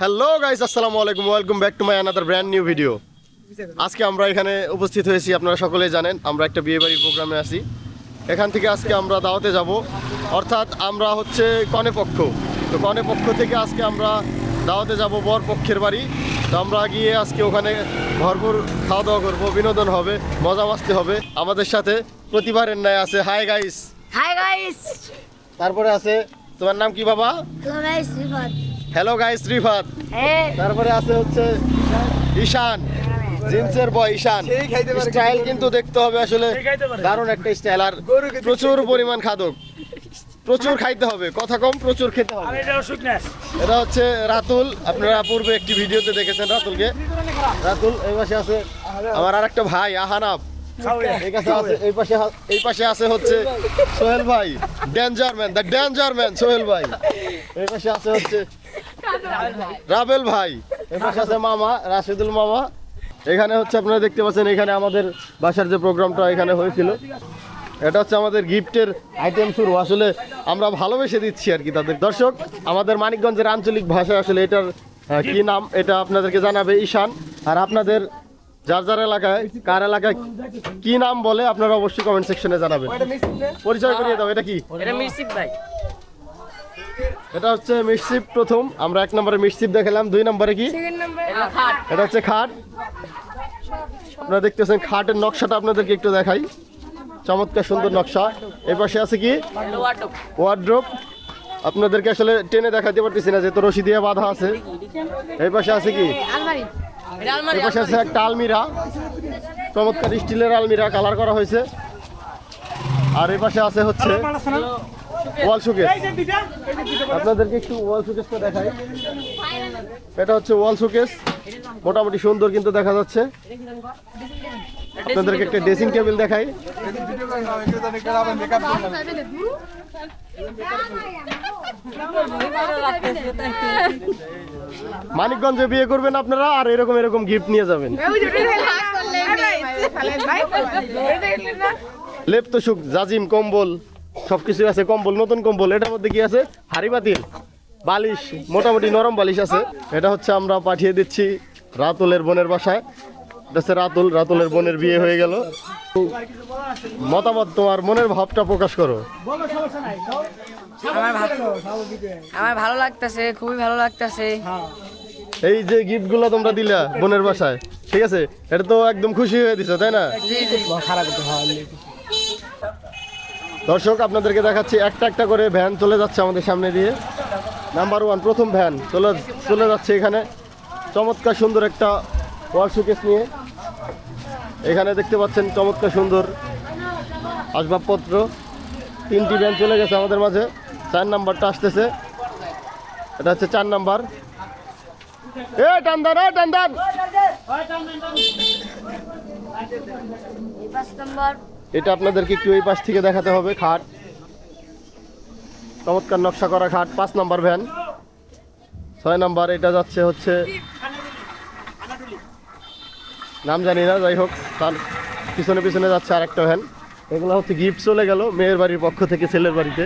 Hello guys আসসালামু আলাইকুম। Welcome back to my another brand new video আজকে আমরা এখানে উপস্থিত হয়েছি আপনারা সকলেই জানেন আমরা একটা বিয়ে বাড়ির প্রোগ্রামে আছি। এখান থেকে আজকে আমরা দাওয়াতে যাব। অর্থাৎ আমরা হচ্ছে কনে পক্ষ। তো কনে পক্ষ থেকে আজকে আমরা দাওয়াতে যাব বর পক্ষের বাড়ি। তো আমরা গিয়ে আজকে ওখানে ভরপুর খাওয়া দাওয়া করব বিনোদন হবে মজা মাস্তি হবে। আমাদের সাথে প্রতিবারের ন্যায় আছে। হাই গাইস হাই গাইস তারপরে আছে তোমার নাম কি বাবা? গাইস হ্যালো গাইস রিফাত হ্যাঁ তারপরে আছে হচ্ছে ঈশান জিন্সের বয় ঈশান। স্টাইল কিন্তু দেখতে হবে আসলে। দারুণ একটা স্টাইল আর প্রচুর পরিমাণ খাদক। প্রচুর খাইতে হবে কথা কম প্রচুর খেতে হবে। এটা হচ্ছে রাতুল। আপনারা পূর্বে একটি ভিডিওতে দেখেছেন রাতুলকে। রাতুল এই পাশে আছে আমার আর একটা ভাই আহানাব। এই আছে এই পাশে এই পাশে আছে হচ্ছে সোহেল ভাই। Danger man the danger man Sohel ভাই। এই পাশে আছে হচ্ছে রাবেল ভাই এই পাশে আছে মামা রাশিদুল মামা। এখানে হচ্ছে আপনারা দেখতে পাচ্ছেন এখানে আমাদের বাসার যে প্রোগ্রামটা এখানে হয়েছিল এটা হচ্ছে আমাদের গিফটের আইটেম শুরু। আসলে আমরা ভালোবেসে দিচ্ছি আর কি তাদের। দর্শক আমাদের মানিকগঞ্জের আঞ্চলিক ভাষা আসলে এটার কি নাম এটা আপনাদেরকে জানাবে ঈশান। আর আপনাদের যার যার এলাকায় কার এলাকায় কি নাম বলে আপনারা অবশ্যই কমেন্ট সেকশনে জানাবেন। পরিচয় করিয়ে দাও এটা কি? এটা ভাই। এটা হচ্ছে মিটশিপ প্রথম। আমরা এক নম্বরে মিটশিপ দেখালাম। দুই নম্বরে কি? এটা হচ্ছে খাট। আপনারা দেখতেছেন খাটের নকশাটা আপনাদেরকে একটু দেখাই। চমৎকার সুন্দর নকশা। এই পাশে আছে কি? ওয়ার্ড্রোপ আপনাদেরকে আসলে টেনে দেখাতে পারতেছি না যেহেতু রশি দিয়ে বাঁধা আছে। এই পাশে আছে কি? আলমারি। এটা আলমারি এই পাশে আছে একটা আলমিরা। চমৎকার স্টিলের আলমিরা কালার করা হয়েছে। আর এই পাশে আছে হচ্ছে ওয়াল শোকেস আপনাদেরকে একটু ওয়াল শোকেসটা দেখাই। এটা হচ্ছে ওয়াল শোকেস মোটামুটি সুন্দর কিন্তু দেখা যাচ্ছে। আপনাদেরকে একটা ড্রেসিং টেবিল দেখাই। মানিকগঞ্জে বিয়ে করবেন আপনারা আর এরকম এরকম গিফট নিয়ে যাবেন। লেপ তো সুখ জাজিম কম্বল। সবকিছু আছে কম্বল নতুন কম্বল এটার মধ্যে কি আছে? হাড়ি বাতিল বালিশ মোটামুটি নরম বালিশ আছে। এটা হচ্ছে আমরা পাঠিয়ে দিচ্ছি রাতুলের বোনের বাসায়। এটা হচ্ছে রাতুল রাতুলের বোনের বিয়ে হয়ে গেল। মতামত তোমার মনের ভাবটা প্রকাশ করো। আমার ভালো লাগতেছে খুবই ভালো লাগতেছে। এই যে গিফটগুলো তোমরা দিলা বোনের বাসায় ঠিক আছে? এটা তো একদম খুশি হয়ে দিছো তাই না? দর্শক, আপনাদেরকে দেখাচ্ছি, একটা একটা করে ভ্যান চলে যাচ্ছে আমাদের সামনে দিয়ে। নাম্বার ওয়ান প্রথম ভ্যান চলে চলে যাচ্ছে এখানে। চমৎকার সুন্দর একটা ওয়াল শোকেস নিয়ে। এখানে দেখতে পাচ্ছেন চমৎকার সুন্দর আসবাবপত্র। তিনটি ভ্যান চলে গেছে আমাদের মাঝে। চার নাম্বারটা আসতেছে। এটা হচ্ছে চার নাম্বার। এ টান্দান এ এটা আপনাদেরকে একটু এই পাশ থেকে দেখাতে হবে খাট। চমৎকার নকশা করা খাট, পাঁচ নাম্বার ভ্যান। ছয় নাম্বার, এটা যাচ্ছে হচ্ছে নাম জানি না, যাই হোক, তার পিছনে পিছনে যাচ্ছে আরেকটা ভ্যান। এগুলো হচ্ছে গিফট চলে গেল, মেয়ের বাড়ির পক্ষ থেকে, ছেলের বাড়িতে।